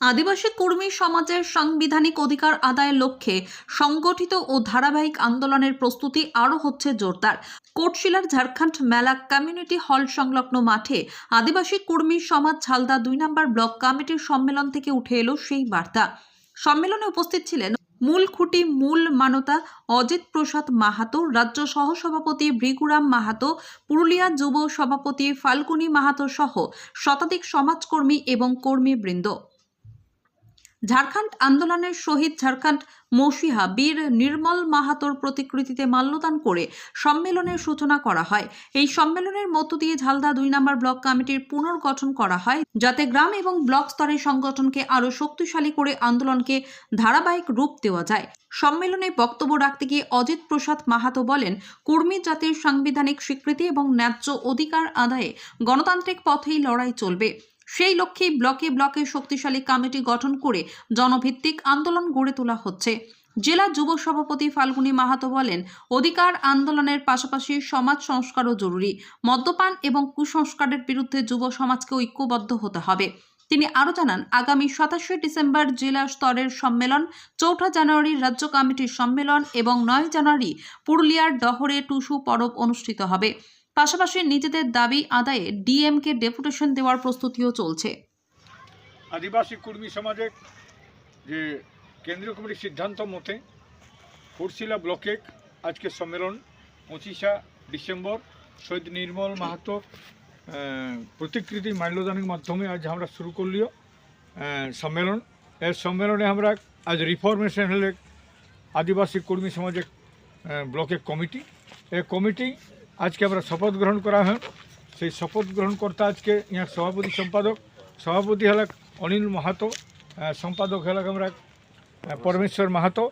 আদিবাসী কর্মী সমাজের সাংবিধানিক অধিকার আদায়ের লক্ষ্যে সংগঠিত ও ধারাবাহিক আন্দোলনের প্রস্তুতি আরও হচ্ছে জোরদার। কোটশিলার ঝাড়খণ্ড মেলা কমিউনিটি হল সংলগ্ন মাঠে আদিবাসী কর্মী সমাজ ঝালদা দুই নম্বর ব্লক কমিটির সম্মেলন থেকে উঠে এলো সেই বার্তা। সম্মেলনে উপস্থিত ছিলেন মূল খুঁটি মূল মানতা অজিত প্রসাদ মাহাতো, রাজ্য সহসভাপতি ভৃগুরাম মাহাতো, পুরুলিয়া যুব সভাপতি ফাল্গুনী মাহাতো সহ শতাধিক সমাজকর্মী এবং কর্মীবৃন্দ। ঝাড়খণ্ড আন্দোলনের শহীদ ঝাড়খণ্ড মসিহা বীর নির্মল মাহাতোর প্রতিকৃতিতে মাল্যদান করে সম্মেলনের সূচনা করা হয়। এই সম্মেলনের মধ্য দিয়ে ঝালদা দুই নম্বর ব্লক কমিটির পুনর্গঠন করা হয়, যাতে গ্রাম এবং ব্লক স্তরের সংগঠনকে আরও শক্তিশালী করে আন্দোলনকে ধারাবাহিক রূপ দেওয়া যায়। সম্মেলনে বক্তব্য রাখতে গিয়ে অজিত প্রসাদ মাহাতো বলেন, কর্মী জাতির সাংবিধানিক স্বীকৃতি এবং ন্যায্য অধিকার আদায়ে গণতান্ত্রিক পথেই লড়াই চলবে। সেই লক্ষ্যেই ব্লকে ব্লকে শক্তিশালী কমিটি গঠন করে জনভিত্তিক আন্দোলন গড়ে তোলা হচ্ছে। জেলা যুব সভাপতি ফাল্গুনী মাহাতো বলেন, অধিকার আন্দোলনের পাশাপাশি সমাজ সংস্কারও জরুরি। মদ্যপান এবং কুসংস্কারের বিরুদ্ধে যুব সমাজকে ঐক্যবদ্ধ হতে হবে। তিনি আরও জানান, আগামী সাতাশে ডিসেম্বর জেলা স্তরের সম্মেলন, চৌঠা জানুয়ারি রাজ্য কমিটির সম্মেলন এবং নয় জানুয়ারি পুরুলিয়ার ডহরে টুসু পরব অনুষ্ঠিত হবে। পাশাপাশি নিজেদের দাবি আদায়ে ডিএমকে ডেপুটেশন দেওয়ার প্রস্তুতিও চলছে। আদিবাসী কর্মী সমাজের যে কেন্দ্রীয় কমিটির সিদ্ধান্ত মতে কুরশিলা ব্লকে আজকে সম্মেলন পঁচিশা ডিসেম্বর শহীদ নির্মল মাহাতো প্রতিকৃতি মাল্যদানের মাধ্যমে আজ আমরা শুরু করলিও সম্মেলন। এর সম্মেলনে আমরা আজ রিফরমেশন হলে আদিবাসী কর্মী সমাজের আহ, ব্লকের কমিটি। এই কমিটি আজকে আমরা শপথ গ্রহণ করা হয়। সেই শপথ গ্রহণ করতে আজকে ইয়ার সভাপতি সম্পাদক। সভাপতি হল অনিল মাহাতো। সম্পাদক হল আমরা পরমেশ্বর মাহাতো।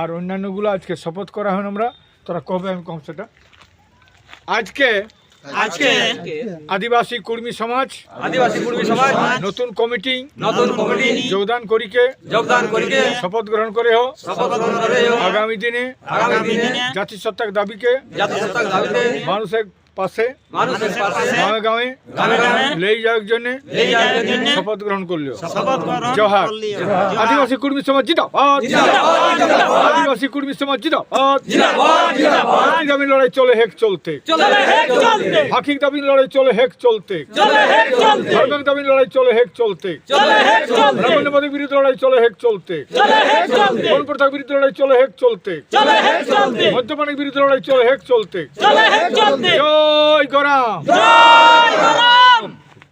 আর অন্যান্যগুলো আজকে শপথ করা হন আমরা। তোরা কবে আমি কম সেটা। আজকে আজকে আদিবাসী কর্মী সমাজ আদিবাসী কর্মী সমাজ নতুন কমিটি নতুন কমিটি যোগদান করিকে যোগদান করিকে শপথ গ্রহণ করে হো শপথ গ্রহণ করে আগামী দিনে আগামী দিনে জাতিসত্তাক দাবিকে জাতিসত্তাক দাবিতে মানুষের পাশে গাঁয়ে গাঁয়ে লেই যাওয়ার জন্য শপথ গ্রহণ করল জোহার আদিবাসী কর্মী সমাজ জিন্দাবাদ আদিবাসী কর্মী সমাজ জিন্দাবাদ হাকি দাবি লড়াই চলে হেক চলতে চলে হেক দাবি লড়াই চলে হেক চলতে চলে ধর্মের দাবি লড়াই চলে হেক চলতে চলে হেক বিরুদ্ধে লড়াই চলে হেক চলতে চলে হেক প্রথার বিরুদ্ধে লড়াই চলে হেক চলতে চলে হেক চলতে মদ্যপানের বিরুদ্ধে লড়াই চলে হেক চলতে চলে হেক চলতে জয় গরাম। জয়